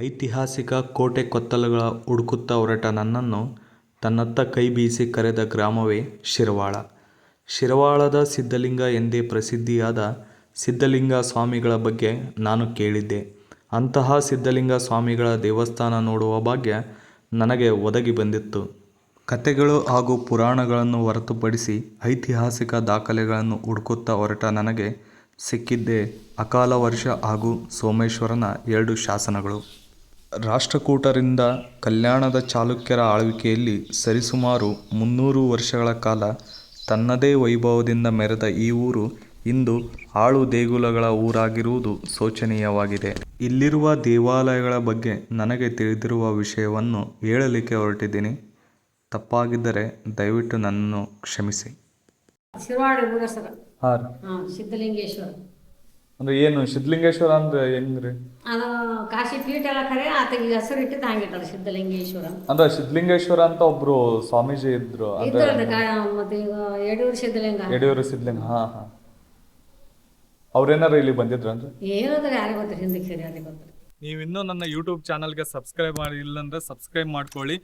ಐತಿಹಾಸಿಕ ಕೋಟೆ ಕೊತ್ತಲಗಳ ಹುಡುಕುತ್ತಾ ಹೊರಟ ನನ್ನನ್ನು ತನ್ನತ್ತ ಕೈ ಬೀಸಿ ಕರೆದ ಗ್ರಾಮವೇ ಶಿರವಾಳ. ಶಿರವಾಳದ ಸಿದ್ಧಲಿಂಗ ಎಂದೇ ಪ್ರಸಿದ್ಧಿಯಾದ ಸಿದ್ಧಲಿಂಗ ಸ್ವಾಮಿಗಳ ಬಗ್ಗೆ ನಾನು ಕೇಳಿದ್ದೆ. ಅಂತಹ ಸಿದ್ಧಲಿಂಗ ಸ್ವಾಮಿಗಳ ದೇವಸ್ಥಾನ ನೋಡುವ ಭಾಗ್ಯ ನನಗೆ ಒದಗಿ ಬಂದಿತ್ತು. ಕತೆಗಳು ಹಾಗೂ ಪುರಾಣಗಳನ್ನು ಹೊರತುಪಡಿಸಿ ಐತಿಹಾಸಿಕ ದಾಖಲೆಗಳನ್ನು ಹುಡುಕುತ್ತಾ ಹೊರಟ ನನಗೆ ಸಿಕ್ಕಿದ್ದೇ ಅಕಾಲವರ್ಷ ಹಾಗೂ ಸೋಮೇಶ್ವರನ ಎರಡು ಶಾಸನಗಳು. ರಾಷ್ಟ್ರಕೂಟರಿಂದ ಕಲ್ಯಾಣದ ಚಾಲುಕ್ಯರ ಆಳ್ವಿಕೆಯಲ್ಲಿ ಸರಿಸುಮಾರು ಮುನ್ನೂರು ವರ್ಷಗಳ ಕಾಲ ತನ್ನದೇ ವೈಭವದಿಂದ ಮೆರೆದ ಈ ಊರು ಇಂದು ಆಳು ದೇಗುಲಗಳ ಊರಾಗಿರುವುದು ಶೋಚನೀಯವಾಗಿದೆ. ಇಲ್ಲಿರುವ ದೇವಾಲಯಗಳ ಬಗ್ಗೆ ನನಗೆ ತಿಳಿದಿರುವ ವಿಷಯವನ್ನು ಹೇಳಲಿಕ್ಕೆ ಹೊರಟಿದ್ದೀನಿ. ತಪ್ಪಾಗಿದ್ದರೆ ದಯವಿಟ್ಟು ನನ್ನನ್ನು ಕ್ಷಮಿಸಿ. ಶಿರವಾಡ ಊರ ಹೆಸರು ಹಾಂ ಹಾಂ ಸಿದ್ಧಲಿಂಗೇಶ್ವರ ಅಂದ್ರೆ ಏನು ಸಿದ್ಧಲಿಂಗೇಶ್ವರ ಅಂದ್ರೆ ಹೆಂಗ್ರಿ? ಅದು ಕಾಶಿ ಪೀಠ ಎಲ್ಲ ಖರೆ ಆತಗೆ ಹೆಸರು ಇಟ್ಟಿದ್ದು ಹಂಗಿಟ್ಟಾರೆ ಸಿದ್ಧಲಿಂಗೇಶ್ವರ. ಅಂದ್ರೆ ಸಿದ್ಧಲಿಂಗೇಶ್ವರ ಅಂತ ಒಬ್ರು ಸ್ವಾಮೀಜಿ ಇದ್ರು ಅಂದ್ರೆ ಇದ್ರಲ್ರಿ ಕಾ ಮತ್ತೆ ಈಗ ಯಡೂರು ಸಿದ್ಧಲಿಂಗ. ಯಡಿಯೂರು ಸಿದ್ಧಲಿಂಗ ಹಾ ಹಾ. ಅವ್ರೇನಾರ ಇಲ್ಲಿ ಬಂದಿದ್ರನ್ರಿ ಏನಂದ್ರೆ ಯಾರಿಗೆ ಗೊತ್ತಿರಿ ಹಿಂದಕ್ಕೆ ಸರಿ ಯಾರಿಗೆ ಗೊತ್ತಿರಿ. ನೀವು ಇನ್ನೂ ನನ್ನ ಯೂಟ್ಯೂಬ್ ಚಾನಲ್ಗೆ ಸಬ್ಸ್ಕ್ರೈಬ್ ಮಾಡಿಲ್ಲ ಅಂದ್ರೆ ಸಬ್ಸ್ಕ್ರೈಬ್ ಮಾಡ್ಕೊಳ್ಳಿ.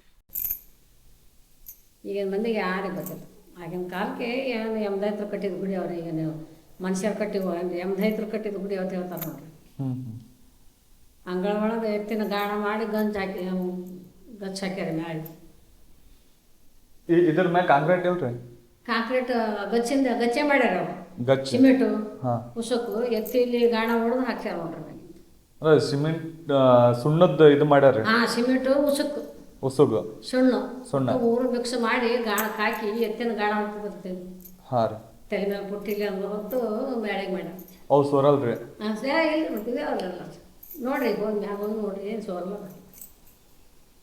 ಈಗ ಬಂದಿಗೆ ಯಾರಿಗೆ ಗೊತ್ತಿಲ್ಲ. ಆಗಿನ ಕಾಲಕ್ಕೆ ಏನು ಎಂಬತ್ತು ಕಟ್ಟಿದ ಗುಡಿ ಅವ್ರು ಈಗ ನೀವು ಮನುಷ್ಯರು ಕಟ್ಟಿವ ಎಮ್ದೈತ್ರು ಕಟ್ಟಿದ ಗುಡಿ ಅವತ್ತು ಹೇಳ್ತಾರೆ ನೋಡ್ರಿ. ಅಂಗಳ ಒಳಗೆ ಎತ್ತಿನ ಗಾಣ ಮಾಡಿ ಗಂಜ್ ಹಾಕಿ ಗಚ್ಚ ಹಾಕ್ಯಾರ ಮ್ಯಾಳಿ ಇದ್ರ ಮ್ಯಾಗ ಕಾಂಕ್ರೀಟ್ ಇಲ್ರಿ? ಕಾಂಕ್ರೀಟ್ ಗಚ್ಚಿಂದ ಗಚ್ಚೆ ಮಾಡ್ಯಾರ ಅವ್ರು. ಗಚ್ಚ. ಸಿಮೆಂಟು ಉಸುಕು ಎತ್ತಿ ಇಲ್ಲಿ ಗಾಣ ಹೊಡೆದು ಹಾಕ್ಯಾರ ನೋಡ್ರಿ ಮ್ಯಾಗೆ. ಸಿಮೆಂಟ್ ಸುಣ್ಣದ ಇದು ಮಾಡ್ಯಾರ ಹಾ ಸಿಮೆಂಟು ಉಸುಕು. ಉಸುಗು. ಸುಣ್ಣ. ಸುಣ್ಣ. ಊರು ಮಿಕ್ಸ್ ಮಾಡಿ ಗಾಣಕ್ಕೆ ಹಾಕಿ ಎತ್ತಿನ ಗಾಣ ಅಂತ ಬರ್ತೀವಿ. ಹಾಂ ರೀ. ತಲೆ ಮೇಲೆ ಪುಟ್ಟಿಲಿ ಅಂತ ಹೊತ್ತು ಬ್ಯಾಳಿಗೆ ಮಾಡ್ಯಾರ ಅವು ಸೋರಲ್ರಿ. ಹಾಂ ಸೇ ಇಲ್ಲಿ ಅವರೆಲ್ಲ ನೋಡ್ರಿ ಹೋಗಿ ಮ್ಯಾಗ ಹೋಗಿ ನೋಡ್ರಿ ಏನು ಸೋರಲ್ಲ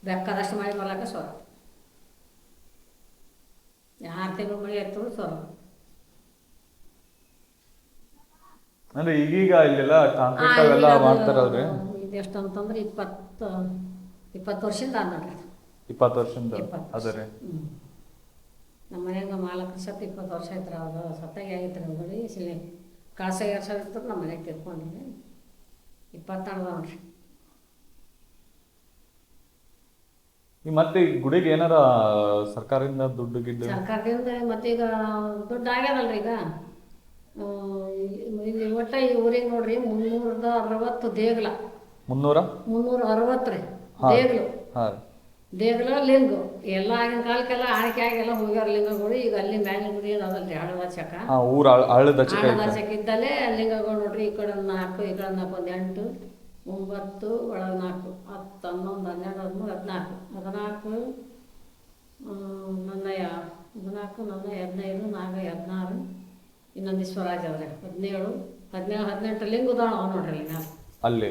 ಬೇಕಾದಷ್ಟು ಮಳೆ ಬರ್ಲಾಕ ಸೋರ ಆರು ತಿಂಗಳು ಮಳೆ ಎತ್ತರು ಸೋರಲ್ಲ ಅಂದ್ರೆ ಈಗೀಗ ಇಲ್ಲೆಲ್ಲ ಕಾಂಕ್ರೀಟ್ ಅವೆಲ್ಲ ಮಾಡ್ತಾರಲ್ರಿ? ಇದೆಷ್ಟು ಅಂತಂದ್ರೆ ಇಪ್ಪತ್ತು ಇಪ್ಪತ್ತು ವರ್ಷದಿಂದ ನೋಡ್ರಿ ಇಪ್ಪತ್ತು ವರ್ಷದಿಂದ. ಅದ ರೀ. ನಮ್ಮ ಮನ್ಯಾಗ ಮಾಲಕರು ಸತ್ತು ಇಪ್ಪತ್ತು ವರ್ಷ ಆಯ್ತು ಅವ್ರು ಸತ್ತಾಗಿ ಆಗಿತ್ತು ರೀ ನೋಡಿ ಸಿಲೆ ಎರಡು ಸಾವಿರ ಇತ್ತು ನಮ್ಮ ಮನೆಗೆ ತಿರ್ಕೊಂಡಿದ್ದೆ ಇಪ್ಪತ್ತಾರು ನೋಡ್ರಿ ಈ ಮತ್ತೆ ಈ ಗುಡಿಗೆ ಏನಾರ ಸರ್ಕಾರದಿಂದ ದುಡ್ಡು ಗಿಡ್ಡು? ಸರ್ಕಾರದಿಂದ ಮತ್ತೆ ಈಗ ದುಡ್ಡು ಆಗ್ಯದಲ್ರಿ ಈಗ. ಇಲ್ಲಿ- ಒಟ್ಟ ಈ ಊರಿಗೆ ನೋಡ್ರಿ ಮುನ್ನೂರದ ಅರವತ್ತು ದೇಗ್ಲ. ಮುನ್ನೂರ? ಮುನ್ನೂರ ಅರವತ್ತು ರೀ. ದೇಗ್ಲು. ಹಾ ರೀ. ದೇಗುಲ ಲಿಂಗು. ಎಲ್ಲ ಆಗಿನ ಕಾಲಕ್ಕೆಲ್ಲ ಆಳ್ಕೆ ಆಗೆಲ್ಲ ಹೋಗ್ಯಾರ ಲಿಂಗಗಳು. ಈಗ ಅಲ್ಲಿ ಮ್ಯಾಲಿನ ಗುಡಿ ಅದಲ್ರಿ ಹಳದ ಚಕ ಊರ ಹಳ್ಳದ ಚಿಕ್ಕ ಹಳದ ಚಕ ಇದ್ದಲ್ಲೇ ಲಿಂಗಗಳು ನೋಡ್ರಿ ಈ ಕಡೆ ಒಂದ್ ನಾಲ್ಕು ಈ ಕಡೆ ನಾಲ್ಕು ಒಂದು ಎಂಟು ಒಂಬತ್ತು ಒಳಗೆ ನಾಲ್ಕು ಹತ್ತು ಹನ್ನೊಂದು ಹನ್ನೆರಡು ಹದಿಮೂರು ಹದಿನಾಲ್ಕು. ಹದಿನಾಲ್ಕು ನನ್ನ ಹದಿನಾಲ್ಕು ನನ್ನ ಹದಿನೈದು ನಾಲ್ಕು ಹದಿನಾರು ಇನ್ನೊಂದು ಸ್ವರಾಜ್ ಅದ್ರಿ ಹದಿನೇಳು ಹದಿನೇಳು ಹದಿನೆಂಟು ಲಿಂಗ ಉದಾಹರಣ ನೋಡ್ರಿ ಅಲ್ಲಿ ಅಲ್ಲಿ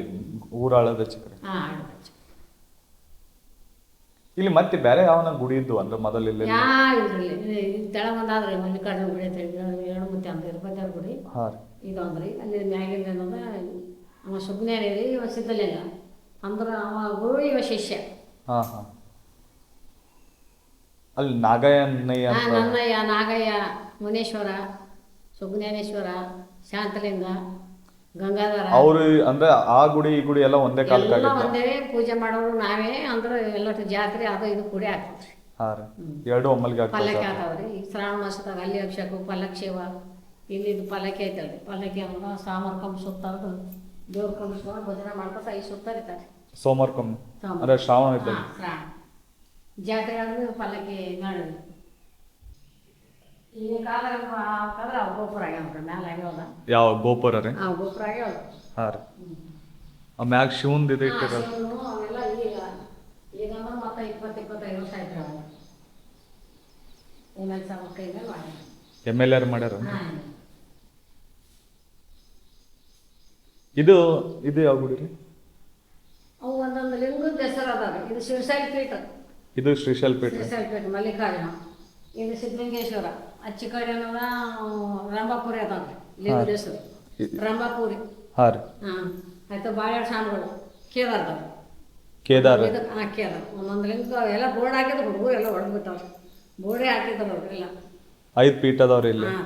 ಊರ ಹಳ್ಳದ ಚಿಕ್ಕ ಹಾಂ ಹಳದ ಚಕ. ಇಲ್ಲಿ ಮತ್ತೆ ಬೇರೆ ಯಾವನ ಗುಡಿ ಇದ್ದು ಅಂದ್ರೆ ಮೊದಲು ಇಲ್ಲಿ ಯಾ ಇಲ್ರಿ ತೆಳ ಒಂದಾದ್ರಿ ಮಲ್ಲಿಕಾರ್ಜುನ ಗುಡಿ ಅಂತ ಹೇಳಿ ಎರಡು ಮುತ್ತೆ ಅಂತ ಇರ್ಬೇಕಾದ್ರೆ ಗುಡಿ. ಹಾ ರೀ. ಇದೊಂದ್ರಿ ಅಲ್ಲಿ ಮ್ಯಾಗಿಂದ ಅನ್ನೋದ ಅವ ಸುಗ್ನೇ ರೀ ಇವ ಸಿದ್ಧಲಿಂಗ. ಅಂದ್ರೆ ಅವ ಗುರು ಇವ ಶಿಷ್ಯ. ಹಾ ಹಾ. ಅಲ್ಲಿ ನಾಗಯ್ಯನಯ್ಯ ಆ, ನನ್ನಯ್ಯ ನಾಗಯ್ಯ ಮುನೇಶ್ವರ ಸುಜ್ಞಾನೇಶ್ವರ ಶಾಂತಲಿಂಗ. ಗಂಗಾಧರ. ಅವ್ರು ಅಂದ್ರೆ ಆ ಗುಡಿ ಈ ಗುಡಿ ಎಲ್ಲ ಒಂದೇ ಕಾಲಕ್ಕೆ ಎಲ್ಲ ಆಗಿದ್ದು ಒಂದೇ ಪೂಜೆ ಮಾಡೋರು ನಾವೇ ಅಂದ್ರೆ ಎಲ್ಲ ಜಾತ್ರೆ ಅದು ಇದು ಕೂಡಿ ಆಗ್ತದ್ರಿ ಹಾ ರೀ. ಎರಡು ಒಮ್ಮಲ್ಗೆ ಆಗ್ತದೆ ಪಲ್ಲಕ್ಕಿ ಆತಾವ್ರಿ ಈ ಶ್ರಾವಣ ಮಾಸದಾಗ ಅಲ್ಲಿ ಅಭಿಷೇಕ ಪಲ್ಲಕ್ಕಿ ಸೇವ ಇದು ಪಲ್ಲಕ್ಕಿ ಐತಲ್ರಿ. ಪಲ್ಲಕ್ಕಿ ಅಂದ್ರೆ ಸಾಮರ್ ಕಂಬ ಸುತ್ತ ದೇವ್ರ ಕಂಬಿಸ್ಕೊಂಡು ಭಜನೆ ಮಾಡ್ಕೊತ ಐದು ಸುತ್ತರಿತಾರೆ ಸೋಮವಾರಕ್ಕೊಮ್ಮೆ ಸೋಮವಾರ. ಅಂದ್ರೆ ಶ್ರಾವಣ ಇದ್ದಲ್ಲಿ. ಶ್ರಾವಣ. ಜಾತ್ರೆ ಅಂದ್ರೆ ಪಲ್ಲಕ್ಕಿ ನಾಡಿದ್ದು ಈ ಕಾಲ ಹಾಕಿದ್ರೆ ಅವು ಗೋಪುರ ಆಗ್ಯಾವ ಮ್ಯಾಲೆ ಆಗ್ಯಾವಲ್ಲ ಯಾವ ಗೋಪುರ ರೀ? ಹಾ ರೀ. ಆ ಮ್ಯಾಗ ಶಿವಂದ್ ಇದು ಇಟ್ಟಿರ ಎಂ ಎಲ್ ಆರ್ ಮಾಡ್ಯಾರ. ಇದು ಇದು ಯಾವ ಗುಡಿ ರೀ? ಅವು ಒಂದೊಂದು ಲಿಂಗದ ಹೆಸರು ಅದಾವ ಇದು ಶ್ರೀಶೈಲ್ ಪೀಠ ಇದು ಶ್ರೀಶೈಲ್ ಪೀಠ ಶ್ರೀಶೈಲ್ ಪೀಠ ಮಲ್ಲಿಕಾರ್ಜುನ. ಇದು ಸಿದ್ಧಲಿಂಗೇಶ್ವರ ಅಚ್ಚಿ ಕಡೆ ರಂಭಾಪುರಿ ಅದಾವ್ರಿ ರಂಭಾಪುರಿ. ಹಾ ರೀ ಹಾಂ ಆಯ್ತು ಬಾಳೆಹಣ್ಣು ಸಾನುಗಳು ಕೇದಾರ್ದವ್ರು. ಕೇದಾರ್. ಹಾಂ ಕೇದಾರ. ಒಂದೊಂದು ಲಿಂಗ ಎಲ್ಲ ಬೋರ್ಡ್ ಹಾಕಿದ್ರು ಹುಡುಗರು ಎಲ್ಲ ಹೊಡೆದು ಬಿಟ್ಟವ್ರು. ಬೋರ್ಡೇ ಹಾಕಿದ್ರು ಅವ್ರು ಎಲ್ಲ ಐದು ಪೀಠ ಅದಾವ್ರಿ ಇಲ್ಲಿ? ಹಾಂ.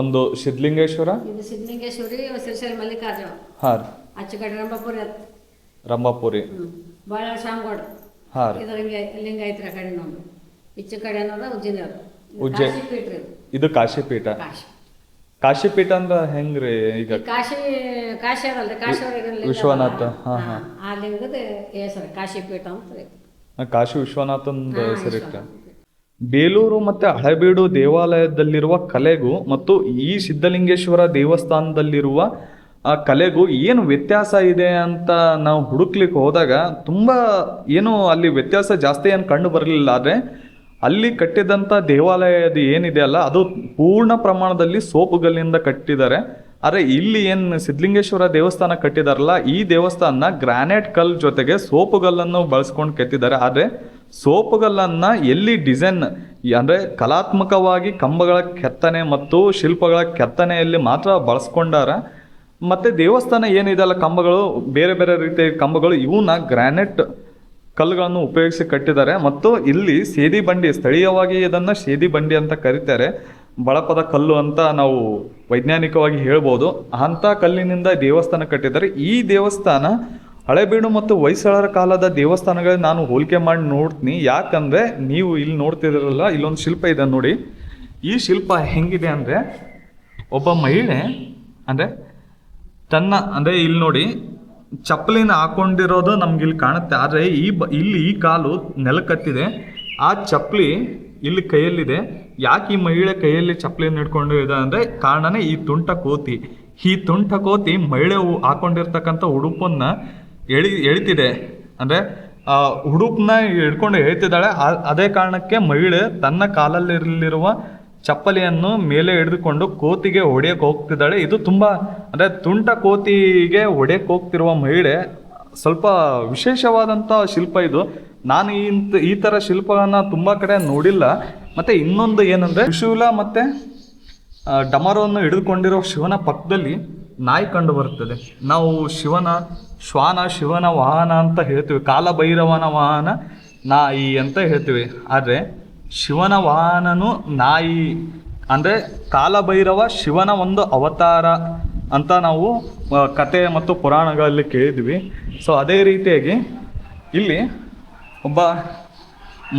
ಒಂದು ಸಿದ್ಧಲಿಂಗೇಶ್ವರ? ಇದು ಸಿದ್ಧಲಿಂಗೇಶ್ವರಿ ಶಿವಶೈಲ ಮಲ್ಲಿಕಾರ್ಜುನ. ಹಾ ರೀ ಅಚ್ಚು ಕಡೆ ರಂಭಾಪುರಿ ಅತ್ ರಂಭಾಪುರಿ. ಬಾಳೆಹಣ್ಣು ಶಾಮ್ಗೌಡ್ರು ಹಾಂ ರೀ ಇದು ಲಿಂಗ ಲಿಂಗಾಯತರ ಕಡೆ ನಮ್ದು ಈಚೆ ಕಡೆ ಅನ್ನೋದು ಉಜ್ಜಿನವ್ರು ಉಜ್ಜೆ- ಕಾಶಿ ಪೀಠ ಇದು. ಇದು ಕಾಶಿಪೀಠ. ಕಾಶಿ. ಕಾಶಿಪೀಠ ಅಂದ್ರೆ ಹೆಂಗ್ರಿ ಈಗ? ಕಾಶಿ ಕಾಶಿ ಅದಲ್ರಿ ಕಾಶಿ ವಿಶ್ವನಾಥ? ಹಾ, ಹಾ, ಆ ಲಿಂಗದ ಹೆಸರು ಕಾಶಿ ಪೀಠ ಅಂತ ರೀ. ಕಾಶಿ ವಿಶ್ವನಾಥಂದ ಹಾ, ಇಟ್ಟ ವಿಶ್ವನಾಥ. ಬೇಲೂರು ಮತ್ತು ಹಳೆಬೀಡು ದೇವಾಲಯದಲ್ಲಿರುವ ಕಲೆಗೂ ಮತ್ತು ಈ ಸಿದ್ಧಲಿಂಗೇಶ್ವರ ದೇವಸ್ಥಾನದಲ್ಲಿರುವ ಆ ಕಲೆಗೂ ಏನು ವ್ಯತ್ಯಾಸ ಇದೆ ಅಂತ ನಾವು ಹುಡುಕ್ಲಿಕ್ಕೆ ಹೋದಾಗ ತುಂಬ ಏನು ಅಲ್ಲಿ ವ್ಯತ್ಯಾಸ ಜಾಸ್ತಿ ಏನು ಕಂಡು ಬರಲಿಲ್ಲ. ಆದರೆ ಅಲ್ಲಿ ಕಟ್ಟಿದಂಥ ದೇವಾಲಯದ ಏನಿದೆ ಅಲ್ಲ, ಅದು ಪೂರ್ಣ ಪ್ರಮಾಣದಲ್ಲಿ ಸೋಪುಗಲ್ಲಿಂದ ಕಟ್ಟಿದ್ದಾರೆ. ಆದರೆ ಇಲ್ಲಿ ಏನು ಸಿದ್ಧಲಿಂಗೇಶ್ವರ ದೇವಸ್ಥಾನ ಕಟ್ಟಿದಾರಲ್ಲ, ಈ ದೇವಸ್ಥಾನ ಗ್ರಾನೈಟ್ ಕಲ್ ಜೊತೆಗೆ ಸೋಪುಗಲ್ಲನ್ನು ಬಳಸ್ಕೊಂಡು ಕೆತ್ತಿದ್ದಾರೆ. ಆದರೆ ಸೋಪುಗಲ್ಲನ್ನು ಎಲ್ಲಿ ಡಿಸೈನ್, ಅಂದರೆ ಕಲಾತ್ಮಕವಾಗಿ ಕಂಬಗಳ ಕೆತ್ತನೆ ಮತ್ತು ಶಿಲ್ಪಗಳ ಕೆತ್ತನೆಯಲ್ಲಿ ಮಾತ್ರ ಬಳಸ್ಕೊಂಡಾರ, ಮತ್ತು ದೇವಸ್ಥಾನ ಏನಿದೆಲ್ಲ ಕಂಬಗಳು, ಬೇರೆ ಬೇರೆ ರೀತಿಯ ಕಂಬಗಳು ಇವನ್ನ ಗ್ರಾನೈಟ್ ಕಲ್ಲುಗಳನ್ನು ಉಪಯೋಗಿಸಿ ಕಟ್ಟಿದ್ದಾರೆ. ಮತ್ತು ಇಲ್ಲಿ ಸೇದಿ ಬಂಡಿ, ಸ್ಥಳೀಯವಾಗಿ ಇದನ್ನು ಸೇದಿ ಬಂಡಿ ಅಂತ ಕರೀತಾರೆ. ಬಳಪದ ಕಲ್ಲು ಅಂತ ನಾವು ವೈಜ್ಞಾನಿಕವಾಗಿ ಹೇಳ್ಬೋದು. ಅಂಥ ಕಲ್ಲಿನಿಂದ ದೇವಸ್ಥಾನ ಕಟ್ಟಿದ್ದಾರೆ. ಈ ದೇವಸ್ಥಾನ ಹಳೆಬೀಡು ಮತ್ತು ಹೊಯ್ಸಳರ ಕಾಲದ ದೇವಸ್ಥಾನಗಳಿಗೆ ನಾನು ಹೋಲಿಕೆ ಮಾಡಿ ನೋಡ್ತೀನಿ. ಯಾಕಂದರೆ ನೀವು ಇಲ್ಲಿ ನೋಡ್ತಿದ್ದೀರಲ್ಲ, ಇಲ್ಲೊಂದು ಶಿಲ್ಪ ಇದೆ ನೋಡಿ. ಈ ಶಿಲ್ಪ ಹೆಂಗಿದೆ ಅಂದರೆ, ಒಬ್ಬ ಮಹಿಳೆ ಅಂದರೆ, ತನ್ನ, ಅಂದರೆ ಇಲ್ಲಿ ನೋಡಿ ಚಪ್ಪಲಿನ ಹಾಕೊಂಡಿರೋದು ನಮ್ಗೆ ಇಲ್ಲಿ ಕಾಣುತ್ತೆ. ಆದರೆ ಈ ಬ, ಇಲ್ಲಿ ಈ ಕಾಲು ನೆಲಕತ್ತಿದೆ. ಆ ಚಪ್ಪಲಿ ಇಲ್ಲಿ ಕೈಯಲ್ಲಿದೆ. ಯಾಕೆ ಈ ಮಹಿಳೆ ಕೈಯಲ್ಲಿ ಚಪ್ಪಲಿನ ಹಿಡ್ಕೊಂಡು ಇದೆ ಅಂದರೆ ಕಾರಣನೇ ಈ ತುಂಟ ಕೋತಿ. ಈ ತುಂಟ ಕೋತಿ ಮಹಿಳೆ ಹಾಕೊಂಡಿರ್ತಕ್ಕಂಥ ಉಡುಪನ್ನು ಎಳಿ, ಎಳಿತಿದೆ. ಅಂದರೆ ಉಡುಪನ್ನ ಹಿಡ್ಕೊಂಡು ಎಳಿತಿದ್ದಾಳೆ. ಅದೇ ಕಾರಣಕ್ಕೆ ಮಹಿಳೆ ತನ್ನ ಕಾಲಲ್ಲಿರಲಿರುವ ಚಪ್ಪಲಿಯನ್ನು ಮೇಲೆ ಹಿಡಿದುಕೊಂಡು ಕೋತಿಗೆ ಹೊಡೆಯಕ್ಕೆ ಹೋಗ್ತಿದ್ದಾಳೆ. ಇದು ತುಂಬ, ಅಂದರೆ ತುಂಟ ಕೋತಿಗೆ ಹೊಡೆಯಕ್ಕೆ ಹೋಗ್ತಿರುವ ಮಹಿಳೆ, ಸ್ವಲ್ಪ ವಿಶೇಷವಾದಂಥ ಶಿಲ್ಪ ಇದು. ನಾನು ಇಂತ, ಈ ಥರ ಶಿಲ್ಪವನ್ನು ತುಂಬ ಕಡೆ ನೋಡಿಲ್ಲ. ಮತ್ತು ಇನ್ನೊಂದು ಏನಂದರೆ, ತ್ರಿಶೂಲ ಮತ್ತು ಡಮರವನ್ನು ಹಿಡಿದುಕೊಂಡಿರೋ ಶಿವನ ಪಕ್ಕದಲ್ಲಿ ನಾಯಿ ಕಂಡು ಬರುತ್ತದೆ. ನಾವು ಶಿವನ ಶ್ವಾನ, ಶಿವನ ವಾಹನ ಅಂತ ಹೇಳ್ತೀವಿ. ಕಾಲಭೈರವನ ವಾಹನ, ನಾಯಿ ಅಂತ ಹೇಳ್ತೀವಿ. ಆದರೆ ಶಿವನ ವಾಹನನು ನಾಯಿ, ಅಂದರೆ ಕಾಲಭೈರವ ಶಿವನ ಒಂದು ಅವತಾರ ಅಂತ ನಾವು ಕತೆ ಮತ್ತು ಪುರಾಣಗಳಲ್ಲಿ ಕೇಳಿದ್ವಿ. ಸೊ ಅದೇ ರೀತಿಯಾಗಿ ಇಲ್ಲಿ ಒಬ್ಬ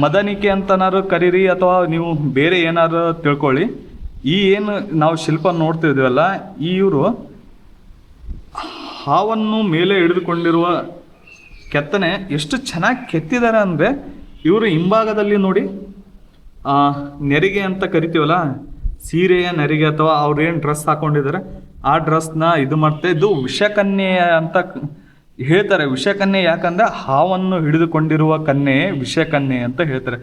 ಮದನಿಕೆ ಅಂತನಾರು ಕರೀರಿ ಅಥವಾ ನೀವು ಬೇರೆ ಏನಾದ್ರು ತಿಳ್ಕೊಳ್ಳಿ. ಈ ಏನು ನಾವು ಶಿಲ್ಪ ನೋಡ್ತಿದ್ವಲ್ಲ ಈ ಇವರು ಹಾವನ್ನು ಮೇಲೆ ಹಿಡಿದುಕೊಂಡಿರುವ ಕೆತ್ತನೆ ಎಷ್ಟು ಚೆನ್ನಾಗಿ ಕೆತ್ತಿದ್ದಾರೆ ಅಂದರೆ ಇವರು ಹಿಂಭಾಗದಲ್ಲಿ ನೋಡಿ ನೆರಿಗೆ ಅಂತ ಕರಿತೀವಲ್ಲ? ಸೀರೆಯ ನೆರಿಗೆ ಅಥವಾ ಅವ್ರು ಏನು ಡ್ರೆಸ್ ಹಾಕೊಂಡಿದ್ದಾರೆ ಆ ಡ್ರೆಸ್ನ ಇದು ಮಾಡ್ತಾ ಇದು ವಿಷಕನ್ಯೆ ಅಂತ ಹೇಳ್ತಾರೆ. ವಿಷಕನ್ಯೆ ಯಾಕಂದ್ರೆ ಹಾವನ್ನು ಹಿಡಿದುಕೊಂಡಿರುವ ಕನ್ಯೆ ವಿಷಕನ್ಯೆ ಅಂತ ಹೇಳ್ತಾರೆ.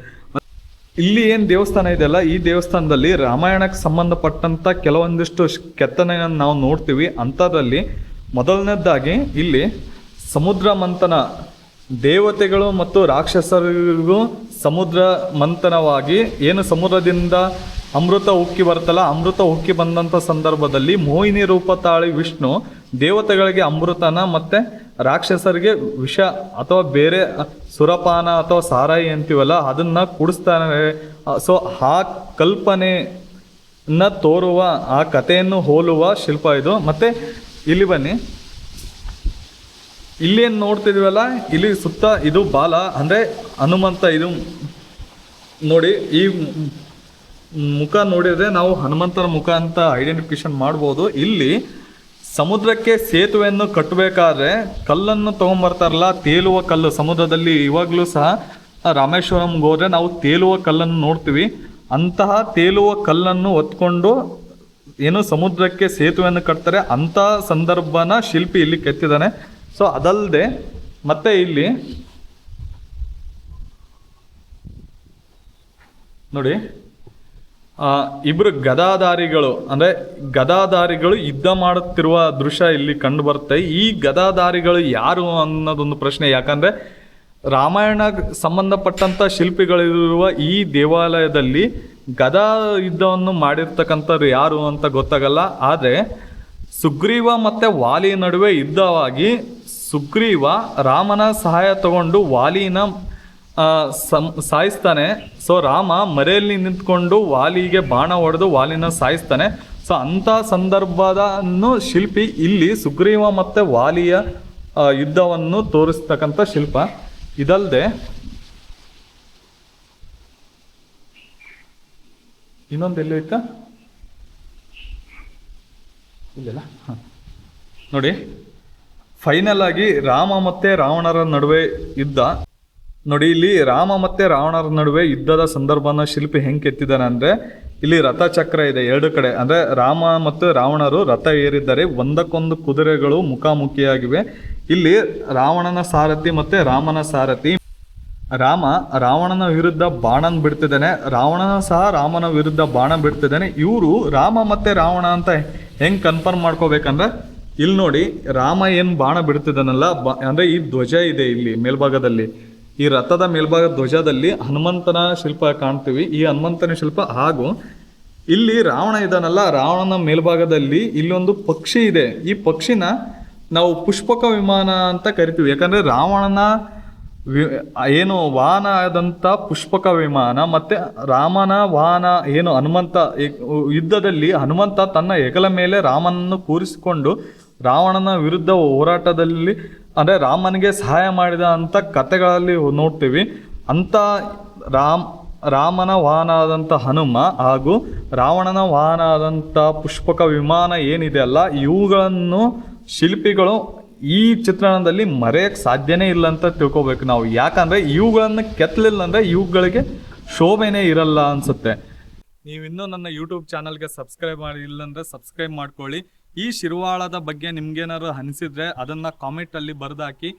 ಇಲ್ಲಿ ಏನು ದೇವಸ್ಥಾನ ಇದೆಯಲ್ಲ ಈ ದೇವಸ್ಥಾನದಲ್ಲಿ ರಾಮಾಯಣಕ್ಕೆ ಸಂಬಂಧಪಟ್ಟಂತ ಕೆಲವೊಂದಿಷ್ಟು ಕೆತ್ತನೆಯನ್ನು ನಾವು ನೋಡ್ತೀವಿ. ಅಂಥದ್ರಲ್ಲಿ ಮೊದಲನೇದಾಗಿ ಇಲ್ಲಿ ಸಮುದ್ರ ಮಂಥನ ದೇವತೆಗಳು ಮತ್ತು ರಾಕ್ಷಸರಿಗೂ ಸಮುದ್ರ ಮಂಥನವಾಗಿ ಏನು ಸಮುದ್ರದಿಂದ ಅಮೃತ ಉಕ್ಕಿ ಬರುತ್ತಲ್ಲ, ಅಮೃತ ಉಕ್ಕಿ ಬಂದಂಥ ಸಂದರ್ಭದಲ್ಲಿ ಮೋಹಿನಿ ರೂಪ ತಾಳಿ ವಿಷ್ಣು ದೇವತೆಗಳಿಗೆ ಅಮೃತನ ಮತ್ತೆ ರಾಕ್ಷಸರಿಗೆ ವಿಷ ಅಥವಾ ಬೇರೆ ಸುರಪಾನ ಅಥವಾ ಸಾರಾಯಿ ಅಂತೀವಲ್ಲ, ಅದನ್ನ ಕುಡಿಸ್ತಾನೆ. ಸೊ ಆ ಕಲ್ಪನೆನ ತೋರುವ, ಆ ಕಥೆಯನ್ನು ಹೋಲುವ ಶಿಲ್ಪ ಇದು. ಮತ್ತೆ ಇಲ್ಲಿ ಬನ್ನಿ. ಇಲ್ಲಿ ಏನು ನೋಡ್ತಿದೀವಲ್ಲ, ಇಲ್ಲಿ ಸುತ್ತ ಇದು ಬಾಲ, ಅಂದರೆ ಹನುಮಂತ ಇದು ನೋಡಿ, ಈ ಮುಖ ನೋಡಿದರೆ ನಾವು ಹನುಮಂತನ ಮುಖ ಅಂತ ಐಡೆಂಟಿಫಿಕೇಶನ್ ಮಾಡ್ಬೋದು. ಇಲ್ಲಿ ಸಮುದ್ರಕ್ಕೆ ಸೇತುವೆಯನ್ನು ಕಟ್ಟಬೇಕಾದ್ರೆ ಕಲ್ಲನ್ನು ತೊಗೊಂಬರ್ತಾರಲ್ಲ, ತೇಲುವ ಕಲ್ಲು. ಸಮುದ್ರದಲ್ಲಿ ಇವಾಗಲೂ ಸಹ ರಾಮೇಶ್ವರಂಗೆ ಹೋದ್ರೆ ನಾವು ತೇಲುವ ಕಲ್ಲನ್ನು ನೋಡ್ತೀವಿ. ಅಂತಹ ತೇಲುವ ಕಲ್ಲನ್ನು ಹೊತ್ಕೊಂಡು ಏನು ಸಮುದ್ರಕ್ಕೆ ಸೇತುವೆಯನ್ನು ಕಟ್ತಾರೆ, ಅಂತಹ ಸಂದರ್ಭನ ಶಿಲ್ಪಿ ಇಲ್ಲಿ ಕೆತ್ತಿದ್ದಾನೆ. ಸೊ ಅದಲ್ಲದೆ ಮತ್ತೆ ಇಲ್ಲಿ ನೋಡಿ. ಇಬ್ಬರು ಗದಾದಾರಿಗಳು ಅಂದ್ರೆ ಗದಾಧಾರಿಗಳು ಯುದ್ಧ ಮಾಡುತ್ತಿರುವ ದೃಶ್ಯ ಇಲ್ಲಿ ಕಂಡು ಬರುತ್ತೆ. ಈ ಗದಾಧಾರಿಗಳು ಯಾರು ಅನ್ನೋದೊಂದು ಪ್ರಶ್ನೆ. ಯಾಕಂದರೆ ರಾಮಾಯಣ ಸಂಬಂಧಪಟ್ಟಂಥ ಶಿಲ್ಪಿಗಳಿರುವ ಈ ದೇವಾಲಯದಲ್ಲಿ ಗದಾ ಯುದ್ಧವನ್ನು ಮಾಡಿರ್ತಕ್ಕಂಥವ್ರು ಯಾರು ಅಂತ ಗೊತ್ತಾಗಲ್ಲ. ಆದರೆ ಸುಗ್ರೀವ ಮತ್ತು ವಾಲಿ ನಡುವೆ ಯುದ್ಧವಾಗಿ ಸುಗ್ರೀವ ರಾಮನ ಸಹಾಯ ತಗೊಂಡು ವಾಲಿನ ಸಂ- ಸಾಯಿಸ್ತಾನೆ. ಸೊ ರಾಮ ಮರೆಯಲ್ಲಿ ನಿಂತ್ಕೊಂಡು ವಾಲಿಗೆ ಬಾಣ ಹೊಡೆದು ವಾಲಿನ ಸಾಯಿಸ್ತಾನೆ. ಸೊ ಅಂಥ ಸಂದರ್ಭದನ್ನು ಶಿಲ್ಪಿ ಇಲ್ಲಿ ಸುಗ್ರೀವ ಮತ್ತು ವಾಲಿಯ ಯುದ್ಧವನ್ನು ತೋರಿಸ್ತಕ್ಕಂಥ ಶಿಲ್ಪ. ಇದಲ್ಲದೆ ಇನ್ನೊಂದು ಎಲ್ಲಿ ಹೋಯ್ತಾ ಇಲ್ಲಿಲ್ಲ? ನೋಡಿ. ಫೈನಲ್ ಆಗಿ ರಾಮ ಮತ್ತೆ ರಾವಣರ ನಡುವೆ ಯುದ್ಧ. ನೋಡಿ, ಇಲ್ಲಿ ರಾಮ ಮತ್ತೆ ರಾವಣರ ನಡುವೆ ಯುದ್ಧದ ಸಂದರ್ಭನ ಶಿಲ್ಪಿ ಹೆಂಗೆ ಕೆತ್ತಿದ್ದಾನೆ ಅಂದರೆ, ಇಲ್ಲಿ ರಥಚಕ್ರ ಇದೆ ಎರಡು ಕಡೆ. ಅಂದ್ರೆ ರಾಮ ಮತ್ತು ರಾವಣರು ರಥ ಏರಿದ್ದಾರೆ, ಒಂದಕ್ಕೊಂದು ಕುದುರೆಗಳು ಮುಖಾಮುಖಿಯಾಗಿವೆ. ಇಲ್ಲಿ ರಾವಣನ ಸಾರಥಿ ಮತ್ತೆ ರಾಮನ ಸಾರಥಿ. ರಾಮ ರಾವಣನ ವಿರುದ್ಧ ಬಾಣನ ಬಿಡ್ತಿದ್ದಾನೆ. ರಾವಣನ ಸಹ ರಾಮನ ವಿರುದ್ಧ ಬಾಣ ಬಿಡ್ತಿದ್ದಾನೆ. ಇವರು ರಾಮ ಮತ್ತೆ ರಾವಣ ಅಂತ ಹೆಂಗೆ ಕನ್ಫರ್ಮ್ ಮಾಡ್ಕೋಬೇಕಂದ್ರೆ, ಇಲ್ಲಿ ನೋಡಿ ರಾಮ ಏನು ಬಾಣ ಬಿಡ್ತಿದ್ದಾನಲ್ಲ, ಬ- ಅಂದ್ರೆ ಈ ಧ್ವಜ ಇದೆ ಇಲ್ಲಿ ಮೇಲ್ಭಾಗದಲ್ಲಿ. ಈ ರಥದ ಮೇಲ್ಭಾಗ ಧ್ವಜದಲ್ಲಿ ಹನುಮಂತನ ಶಿಲ್ಪ ಕಾಣ್ತೀವಿ. ಈ ಹನುಮಂತನ ಶಿಲ್ಪ ಹಾಗೂ ಇಲ್ಲಿ ರಾವಣ ಇದ್ದಾನಲ್ಲ, ರಾವಣನ ಮೇಲ್ಭಾಗದಲ್ಲಿ ಇಲ್ಲೊಂದು ಪಕ್ಷಿ ಇದೆ. ಈ ಪಕ್ಷಿನ ನಾವು ಪುಷ್ಪಕ ವಿಮಾನ ಅಂತ ಕರಿತೀವಿ. ಯಾಕಂದ್ರೆ ರಾವಣನ ಏನು ವಾಹನ ಆದಂಥ ಪುಷ್ಪಕ ವಿಮಾನ ಮತ್ತೆ ರಾಮನ ವಾಹನ ಏನು ಹನುಮಂತ ಯುದ್ಧದಲ್ಲಿ ಹನುಮಂತ ತನ್ನ ಹೆಗಲ ಮೇಲೆ ರಾಮನನ್ನು ಕೂರಿಸಿಕೊಂಡು ರಾವಣನ ವಿರುದ್ಧ ಹೋರಾಟದಲ್ಲಿ ಅಂದರೆ ರಾಮನಿಗೆ ಸಹಾಯ ಮಾಡಿದ ಅಂತ ಕಥೆಗಳಲ್ಲಿ ನೋಡ್ತೀವಿ. ಅಂಥ ರಾಮ್, ರಾಮನ ವಾಹನ ಆದಂಥ ಹನುಮ ಹಾಗೂ ರಾವಣನ ವಾಹನ ಆದಂಥ ಪುಷ್ಪಕ ವಿಮಾನ ಏನಿದೆ ಅಲ್ಲ, ಇವುಗಳನ್ನು ಶಿಲ್ಪಿಗಳು ಈ ಚಿತ್ರಣದಲ್ಲಿ ಮರೆಯಕ್ಕೆ ಸಾಧ್ಯನೇ ಇಲ್ಲ ಅಂತ ತಿಳ್ಕೊಬೇಕು ನಾವು. ಯಾಕಂದರೆ ಇವುಗಳನ್ನು ಕೆತ್ತಲಿಲ್ಲ ಅಂದರೆ ಇವುಗಳಿಗೆ ಶೋಭೆನೇ ಇರಲ್ಲ ಅನಿಸುತ್ತೆ. ನೀವು ಇನ್ನೂ ನನ್ನ ಯೂಟ್ಯೂಬ್ ಚಾನಲ್ಗೆ ಸಬ್ಸ್ಕ್ರೈಬ್ ಮಾಡಿ ಇಲ್ಲಂದರೆ ಸಬ್ಸ್ಕ್ರೈಬ್ ಮಾಡ್ಕೊಳ್ಳಿ. ಈ ಶಿರ್ವಾಳದ ಬಗ್ಗೆ ನಿಮ್ಗೇನಾದ್ರು ಅನಿಸಿದ್ರೆ ಅದನ್ನ ಕಾಮೆಂಟ್ ಅಲ್ಲಿ ಬರ್ದಾಕಿ